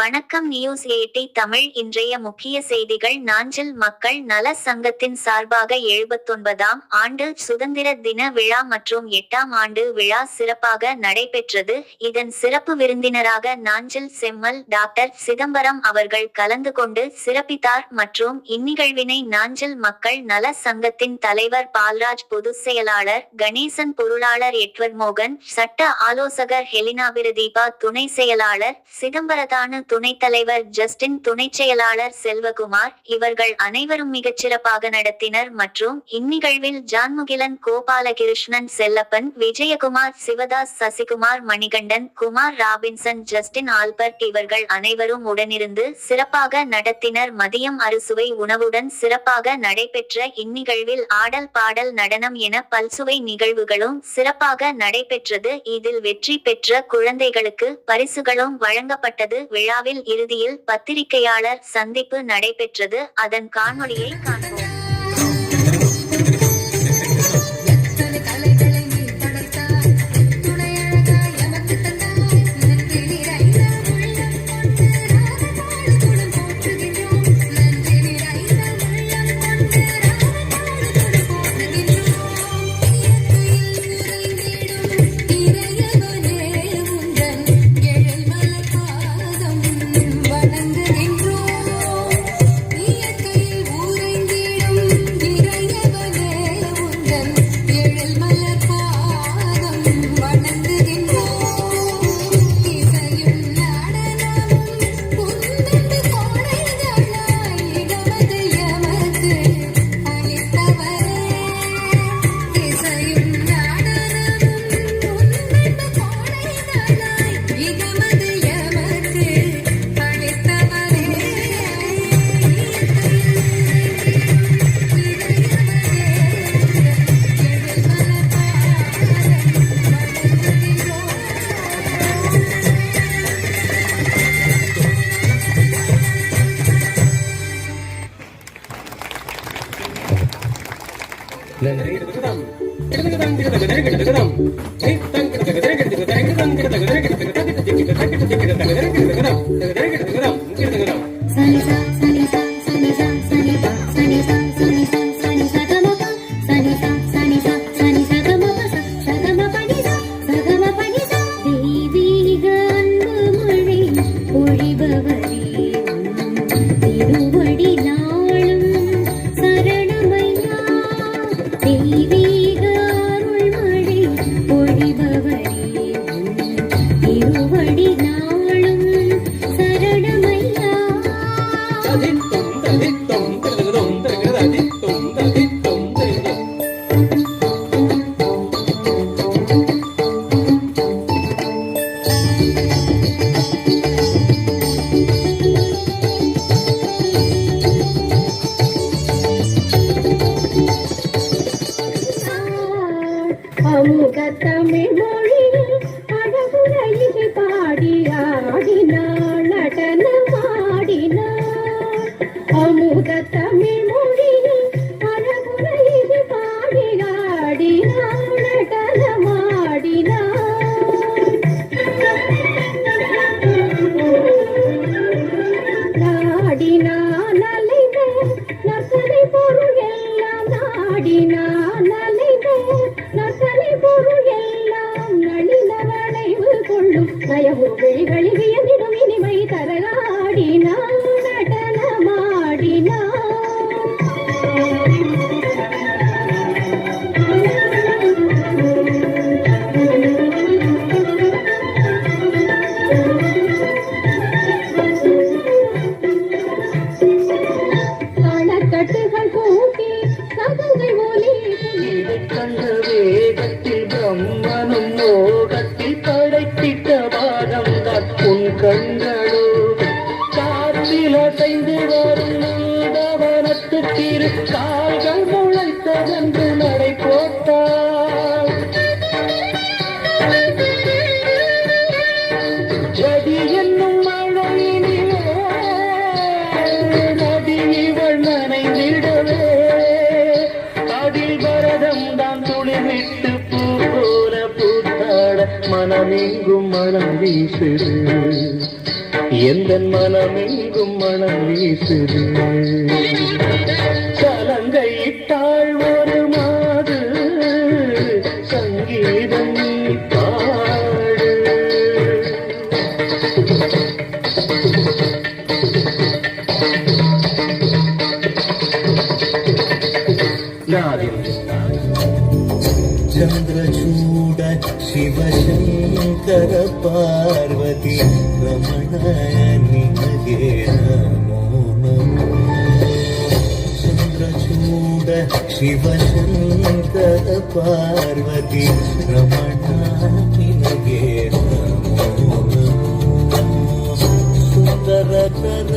வணக்கம் news eighty Tamil இன்றைய முக்கிய செய்திகள். நாஞ்சில் மக்கள் நல சங்கத்தின் சார்பாக எழுபத்தொன்பதாம் ஆண்டு சுதந்திர தின விழா மற்றும் எட்டாம் ஆண்டு விழா சிறப்பாக நடைபெற்றது. இதன் சிறப்பு விருந்தினராக நாஞ்சில் செம்மல் டாக்டர் சிதம்பரம் அவர்கள் கலந்து கொண்டு சிறப்பித்தார் மற்றும் இந்நிகழ்வினை நாஞ்சில் மக்கள் நல சங்கத்தின் தலைவர் பால்ராஜ் பொதுச் செயலாளர் கணேசன் பொருளாளர் எட்வர்ட் மோகன் சட்ட ஆலோசகர் ஹெலினா பிரதீபா துணை செயலாளர் சிதம்பரதான துணைத் தலைவர் ஜஸ்டின் துணைச் செயலாளர் செல்வகுமார் இவர்கள் அனைவரும் மிகச்சிறப்பாக நடத்தினர் மற்றும் இந்நிகழ்வில் Janmugilan Gopalakrishnan Chellappan Vijayakumar Sivadas Sasikumar Manikandan Kumar Robinson Justin Albert இவர்கள் அனைவரும் உடனிருந்து சிறப்பாக நடத்தினர். மதியம் அறுசுவை உணவுடன் சிறப்பாக நடைபெற்ற இந்நிகழ்வில் ஆடல் பாடல் நடனம் என பல்சுவை நிகழ்வுகளும் சிறப்பாக நடைபெற்றது. இதில் வெற்றி பெற்ற குழந்தைகளுக்கு பரிசுகளும் வழங்கப்பட்டது. விழா விழாவில் இறுதியில் பத்திரிகையாளர் சந்திப்பு நடைபெற்றது. அதன் காணொளியை காண்போம். Hey, thank you. देवी களக்கட்டுகள் கூட்டி சதங்கள் ஒலி கண்ட வேகத்தில் பிரம்மனும் மோகத்தில் படைத்திட்ட பாகம் தான் உன் கண்களோ காற்றில் அசைந்து வரும் நீதவனத்துக்கிரு கால்கள் முளைத்ததென்று நடை மனமெங்கும் மனம் வீசுது. எந்த மனமெங்கும் மனம் வீசுது. ಶಿವಶಂಕರ ಪಾರ್ವತಿ ರಮಣ ನಿಮಗೆ ನಮೋ ನಮೋ ಸುಂದರ ಕರ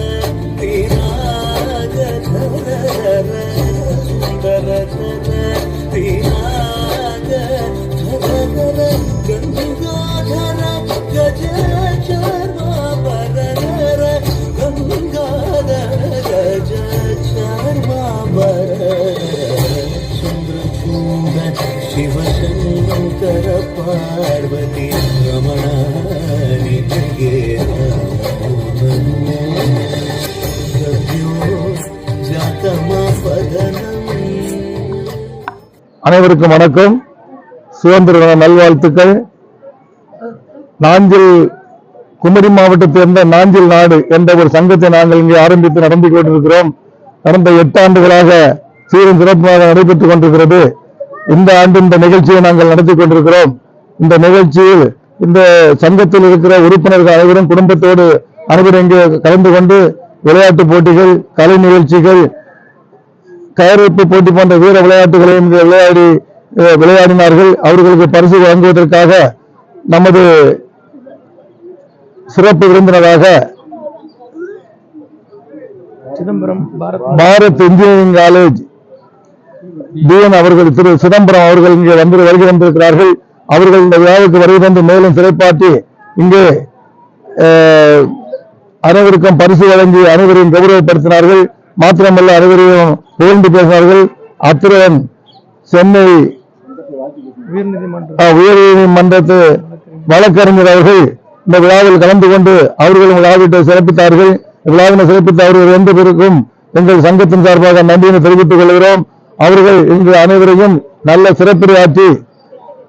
பார்வதி அனைவருக்கும் வணக்கம். சுதந்திர தின நல்வாழ்த்துக்கள். நாஞ்சில் குமரி மாவட்டத்தை சேர்ந்த நாஞ்சில் நாடு என்ற ஒரு சங்கத்தை நாங்கள் இங்கே ஆரம்பித்து நடந்து கொண்டிருக்கிறோம். கடந்த எட்டு ஆண்டுகளாக சீரும் சிறப்பாக நடைபெற்றுக் கொண்டிருக்கிறது. இந்த ஆண்டு இந்த நிகழ்ச்சியை நாங்கள் நடத்தி கொண்டிருக்கிறோம். இந்த நிகழ்ச்சியில் இந்த சங்கத்தில் இருக்கிற உறுப்பினர்கள் அனைவரும் குடும்பத்தோடு அனைவரும் இங்கே கலந்து கொண்டு விளையாட்டு போட்டிகள் கலை நிகழ்ச்சிகள் கயறுப்பு போட்டி போன்ற வீர விளையாட்டுகளையும் இங்கே விளையாடி விளையாடினார்கள். அவர்களுக்கு பரிசு வழங்குவதற்காக நமது சிறப்பு விருந்தினராக பாரத் இன்ஜினியரிங் காலேஜ் டிஎன் அவர்கள் திரு சிதம்பரம் அவர்கள் இங்கே வந்து வருகை வந்திருக்கிறார்கள் அவர்கள் இந்த விழாவுக்கு வருகை தந்து மேலும் சிறைப்பாட்டி இங்கே அனைவருக்கும் பரிசு வழங்கி அனைவரையும் கௌரவப்படுத்தினார்கள். மாத்திரமல்ல அனைவரையும் புகழ்ந்து பேசினார்கள். அத்துடன் சென்னை உயர்நீதிமன்றத்து வழக்கறிஞர் அவர்கள் இந்த விழாவில் கலந்து கொண்டு அவர்களும் விழாவிட்டு சிறப்பித்தார்கள். விழாவினை சிறப்பித்த அவர்கள் எந்த பேருக்கும் எங்கள் சங்கத்தின் சார்பாக நன்றியினை தெரிவித்துக் கொள்கிறோம். அவர்கள் இங்கு அனைவரையும் நல்ல சிறப்புரையாற்றி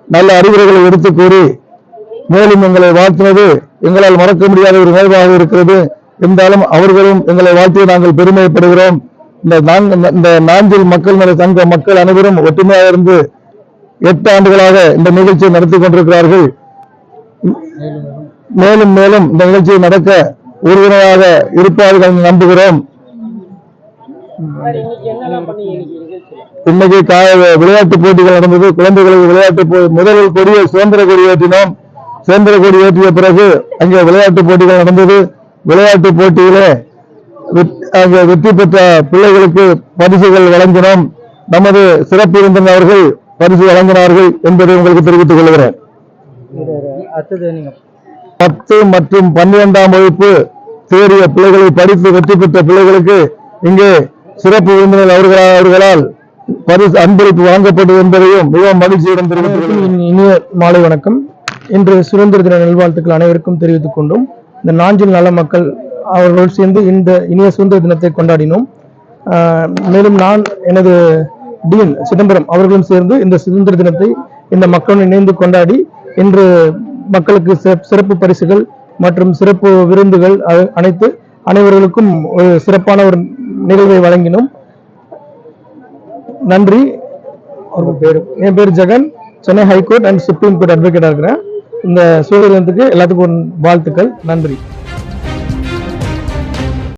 நல்ல அறிவுரைகளை எடுத்துக் கூறி மேலும் எங்களை வாழ்த்தினது எங்களால் மறக்க முடியாத ஒரு நிகழ்வாக இருக்கிறது. இருந்தாலும் அவர்களும் எங்களை வாழ்த்தி நாங்கள் பெருமைப்படுகிறோம். இந்த இந்த நாஞ்சில் மக்கள் நல சங்க மக்கள் அனைவரும் ஒற்றுமையாக இருந்து எட்டு ஆண்டுகளாக இந்த நிகழ்ச்சியை நடத்தி கொண்டிருக்கிறார்கள். மேலும் மேலும் இந்த நிகழ்ச்சியை நடக்க உறுதுணையாக இருப்பார்கள் நம்புகிறோம். இன்னைக்கு விளையாட்டு போட்டிகள் நடந்தது. குழந்தைகளுக்கு விளையாட்டு முதலில் கொடியை சுதந்திர கொடி ஏற்றினோம். சுதந்திர கொடி ஏற்றிய பிறகு அங்கே விளையாட்டு போட்டிகள் நடந்தது. விளையாட்டு போட்டியிலே அங்கே வெற்றி பெற்ற பிள்ளைகளுக்கு பரிசுகள் வழங்கினோம். நமது சிறப்பு விருந்தினர் அவர்கள் பரிசு வழங்கினார்கள் என்பதை உங்களுக்கு தெரிவித்துக் கொள்கிறேன். பத்து மற்றும் பன்னிரெண்டாம் வகுப்பு தேறிய பிள்ளைகளை படித்து வெற்றி பெற்ற பிள்ளைகளுக்கு இங்கே சிறப்பு விருந்தினர் அவர்களால் அவர்களால் பரிசு அன்பளிப்பு வழங்கப்பட்டது என்பதையும் மிகவும் மகிழ்ச்சியுடன் தெரிவித்துக் கொள்கிறேன். இனிய மாலை வணக்கம். இன்று சுதந்திர தின நல்வாழ்த்துக்கள் அனைவருக்கும் தெரிவித்துக் கொண்டும். இந்த நாஞ்சில் நல மக்கள் அவர்கள் சேர்ந்து இந்த இனிய சுதந்திர தினத்தை கொண்டாடினோம். மேலும் நான் எனது டீன் சிதம்பரம் அவர்களும் சேர்ந்து இந்த சுதந்திர தினத்தை இந்த மக்களுடன் இணைந்து கொண்டாடி இன்று மக்களுக்கு சிறப்- சிறப்பு பரிசுகள் மற்றும் சிறப்பு விருந்துகள் அனைத்து அனைவர்களுக்கும் ஒரு சிறப்பான ஒரு நிகழ்வை வழங்கினோம். நன்றி. அவங்க பேர். என் பேர் Jagan. Chennai high court and supreme court அட்வொகேட்டாக இருக்கிறேன். இந்த சுதந்திரத்துக்கு எல்லாத்துக்கும் வாழ்த்துக்கள். நன்றி.